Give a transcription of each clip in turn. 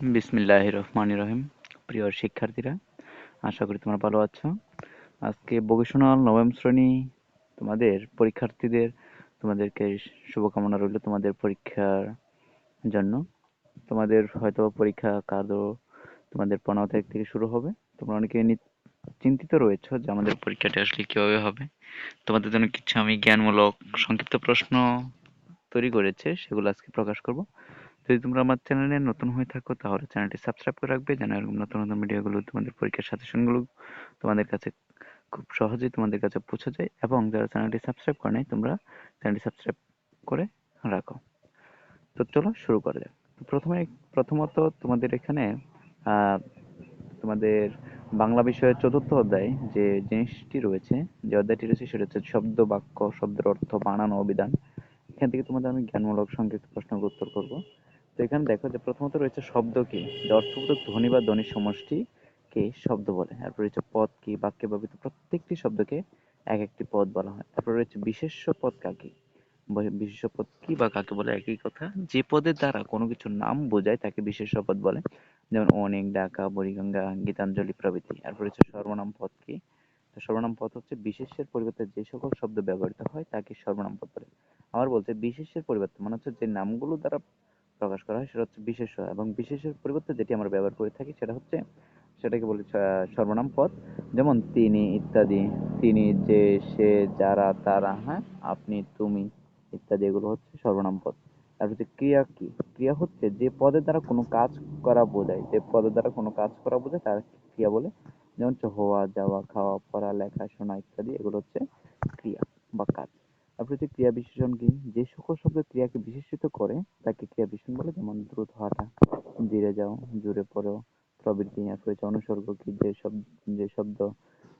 বিসমিল্লাহ রহমান রহিম। প্রিয় শিক্ষার্থীরা, আশা করি তোমরা ভালো আছো। আজকে ভোকেশনাল নবম শ্রেণি তোমাদের পরীক্ষার্থীদের তোমাদেরকে শুভকামনা রইল তোমাদের পরীক্ষার জন্য। তোমাদের হয়তো পরীক্ষা কাদো তোমাদের পনেরো তারিখ থেকে শুরু হবে। তোমরা অনেকে চিন্তিত রয়েছে যে আমাদের পরীক্ষাটি আসলে কীভাবে হবে। তোমাদের জন্য কিছু আমি জ্ঞানমূলক সংক্ষিপ্ত প্রশ্ন তৈরি করেছে, সেগুলো আজকে প্রকাশ করব। যদি তোমরা আমার চ্যানেলে নতুন হয়ে থাকো, তাহলে চ্যানেলটি সাবস্ক্রাইব করে রাখবে, যেন এরকম নতুন নতুন ভিডিওগুলো তোমাদের পরীক্ষার সাজেশনগুলো তোমাদের কাছে খুব সহজেই তোমাদের কাছে পৌঁছে যায়। এবং যারা চ্যানেলটি সাবস্ক্রাইব করে নাই, তোমরা চ্যানেলটি সাবস্ক্রাইব করে রাখো। তো চলো শুরু করা যাক। প্রথমে, প্রথমত তোমাদের এখানে তোমাদের বাংলা বিষয়ের চতুর্থ অধ্যায় যে জিনিসটি রয়েছে, যে অধ্যায়টি রয়েছে, সেটা হচ্ছে শব্দ বাক্য শব্দের অর্থ বানানো, অভিধান। এখান থেকে তোমাদের আমি জ্ঞানমূলক সংক্ষিপ্ত প্রশ্নের উত্তর করব। তো এখানে দেখো যে প্রথমত রয়েছে শব্দ কি? যে অর্থবোধক ধ্বনি বা ধ্বনির সমষ্টি কে শব্দ বলে। তারপর রয়েছে পদ কি? বাক্যে ব্যবহৃত প্রত্যেকটি শব্দকে এক একটি পদ বলা হয়। তারপর রয়েছে বিশেষ্য পদ কাকে? বিশেষ্য পদ কি বা কাকে বলে? একই কথা। যে পদের দ্বারা কোনো কিছুর নাম বোঝায় তাকে বিশেষ্য পদ বলে। যেমন অনেক, ডাকা বরিগঙ্গা গীতাঞ্জলি প্রভৃতি। তারপর রয়েছে সর্বনাম পদ কি? সর্বনাম পদ হচ্ছে বিশেষ্যের পরিবর্তে যে সকল শব্দ ব্যবহৃত হয় তাকে সর্বনাম পদ বলে। আবার বলছে বিশেষ্যের পরিবর্তে মানে হচ্ছে যে নামগুলো দ্বারা প্রকাশ করা হয়, সেটা হচ্ছে বিশেষ্য এবং বিশেষের পরিবর্তে যেটি আমরা ব্যবহার করে থাকি সেটা হচ্ছে সেটাকে বলি সর্বনাম পদ। যেমন তিনি ইত্যাদি, তিনি যে, সে, যারা, তারা হ্যাঁ আপনি, তুমি ইত্যাদি এগুলো হচ্ছে সর্বনাম পদ। তারপর হচ্ছে ক্রিয়া কি? ক্রিয়া হচ্ছে যে পদের দ্বারা কোনো কাজ করা বোঝায়। যে পদের দ্বারা কোনো কাজ করা বোঝায়, তার ক্রিয়া বলে। যেমন হচ্ছে হওয়া, যাওয়া, খাওয়া, পড়া, লেখা, শোনা ইত্যাদি, এগুলো হচ্ছে ক্রিয়া বা কাজ। হচ্ছে ক্রিয়া বিশেষণ কি যে সকল শব্দ ক্রিয়াকে বিশেষিত করে, তাকে ক্রিয়া বিশেষণ বলে যেমন দ্রুত হাঁটা, ধীরে যাও, জোরে পড়ো তারপর হচ্ছে অনুসর্গ কি, যে শব্দ যে শব্দ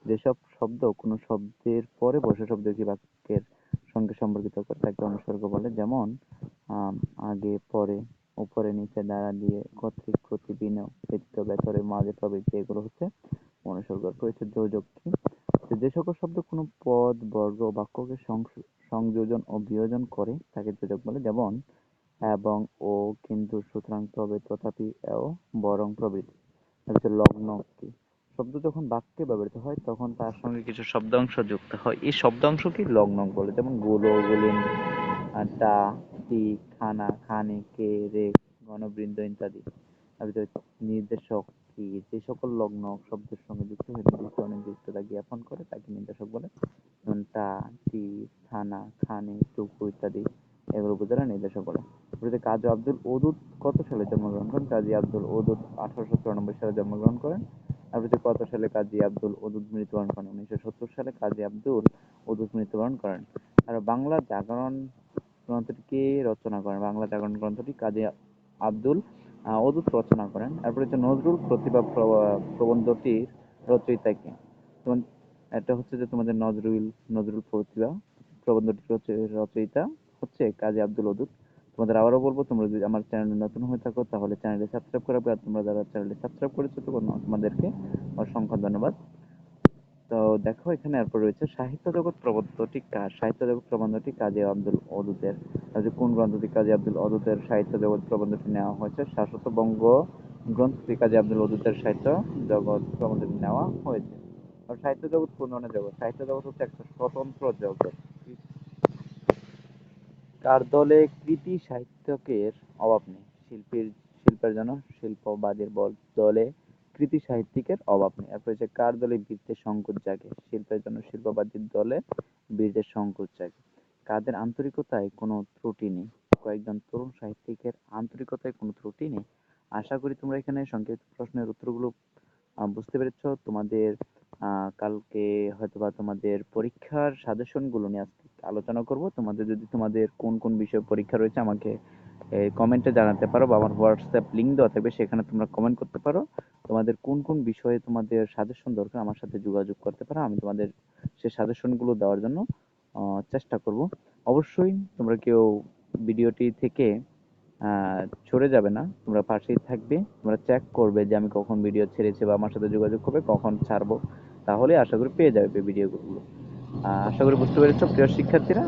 যেসব শব্দ কোনো শব্দের পরে বসে শব্দ কি বাক্যের সঙ্গে সম্পর্কিত করে, তাকে অনুসর্গ বলে। যেমন আগে, পরে, উপরে, নিচে, দ্বারা দিয়ে, কর্তৃক প্রতি বিনয় বৃত্ত ভেতরে, মাঝে প্রবৃত্তি এগুলো হচ্ছে, অনুসর্গ রয়েছে যোজক কি। যে সকল শব্দ কোনো পদ, বর্গ, বাক্যকে সংযোজন ও বিয়োজন করে, তাকে যোজক বলে, যেমন, এবং, ও, কিন্তু, সুতরাং, তবে, তথাপি ও বরং, প্রভৃতি। হচ্ছে লগ্ন কি? শব্দ যখন বাক্যে ব্যবহৃত হয়, তখন তার সঙ্গে কিছু শব্দাংশ যুক্ত হয়। এই শব্দাংশকে লগ্ন বলে, যেমন, গুলো, গুলিন টা, টি, খানা, খানে, কে, রে, গণবৃন্দ, ইত্যাদি। নির্দেশক কি যে সকল লগ্ন শব্দের সঙ্গে যুক্ত হয়ে নির্দিষ্ট অনির্দিষ্টতা জ্ঞাপন করে, তাকে নির্দেশক বলে। যেমন টা, টি, থানা, খানে, টুকু ইত্যাদি, এগুলো বোঝানো নির্দেশক বলে। কাজী আব্দুল ওদুদ কত সালে জন্মগ্রহণ করেন? কাজী আব্দুল ওদুদ আঠারোশো চুরানব্বই সালে জন্মগ্রহণ করেন। তারপরে কত সালে কাজী আব্দুল ওদুদ মৃত্যুবরণ করেন? উনিশশো সত্তর সালে কাজী আব্দুল ওদুদ মৃত্যুবরণ করেন। আর বাংলা জাগরণ গ্রন্থটি কে রচনা করেন। বাংলা জাগরণ গ্রন্থটি কাজী আব্দুল অদূত রচনা করেন। এরপরে হচ্ছে নজরুল প্রতিভা প্রবন্ধটির রচয়িতা কে এটা হচ্ছে যে তোমাদের নজরুল নজরুল প্রতিভা প্রবন্ধটির রচয়িতা হচ্ছে কাজী আব্দুল অদুত তোমাদের আবারও বলব, তোমরা যদি আমার চ্যানেলে নতুন হয়ে থাকো, তাহলে চ্যানেলটি সাবস্ক্রাইব করে রাখবে, আর তোমরা যারা চ্যানেলটি সাবস্ক্রাইব করেছ তখন তোমাদেরকে অসংখ্য ধন্যবাদ। তো দেখো, এখানে এরপর রয়েছে সাহিত্য জগৎ প্রবন্ধটি কার সাহিত্য জগৎ প্রবন্ধটি কাজী আব্দুল অদুতের কোন গ্রন্থটি কাজী আব্দুল অদুতের সাহিত্য জগৎ প্রবন্ধটি নেওয়া হয়েছে, শাশ্বত বঙ্গ গ্রন্থটি কাজী আব্দুল অদুতের সাহিত্য জগৎ প্রবন্ধটি নেওয়া হয়েছে। আর সাহিত্য জগৎ কোন ধরনের জগৎ, সাহিত্য জগৎ হচ্ছে একটা স্বতন্ত্র জগৎ। কার দলে কৃতি সাহিত্যকের অভাব নেই? শিল্পীর, শিল্পের জন্য শিল্পবাদের দলে কৃতি সাহিত্যিকের অভাব নেই। এরপর হচ্ছে, কার দলে বীরদের সংকট জাগে? শিল্পের জন্য শিল্পবাদীর দলে বীরদের সংকট জাগে। কাদের আন্তরিকতায় কোনো ত্রুটি নেই? কয়েকজন তরুণ সাহিত্যিকের আন্তরিকতায় কোনো ত্রুটি নেই? আশা করি তোমরা এখানে সংক্ষিপ্ত প্রশ্নের উত্তরগুলো বুঝতে পেরেছ। তোমাদের কালকে হয়তোবা তোমাদের পরীক্ষার সাজেশনগুলো নিয়ে আজকে আলোচনা করব। তোমাদের যদি তোমাদের কোন কোন বিষয়ে পরীক্ষা রয়েছে আমাকে কমেন্টে জানাতে পারো বা আমার হোয়াটসঅ্যাপ লিঙ্ক দেওয়া থাকবে, সেখানে তোমরা কমেন্ট করতে পারো। তোমাদের কোন কোন বিষয়ে তোমাদের সাজেশন দরকার, আমার সাথে যোগাযোগ করতে পারো। আমি তোমাদের সেই সাজেশনগুলো দেওয়ার জন্য চেষ্টা করব। অবশ্যই তোমরা কেউ ভিডিওটি থেকে আহ সরে যাবে না। তোমরা পাশেই থাকবে। তোমরা চেক করবে যে আমি কখন ভিডিও ছেড়েছি বা আমার সাথে যোগাযোগ করবে, কখন ছাড়বো। তাহলে আশা করি পেয়ে যাবে ভিডিওগুলো আশা করি বুঝতে পেরেছ প্রিয় শিক্ষার্থীরা।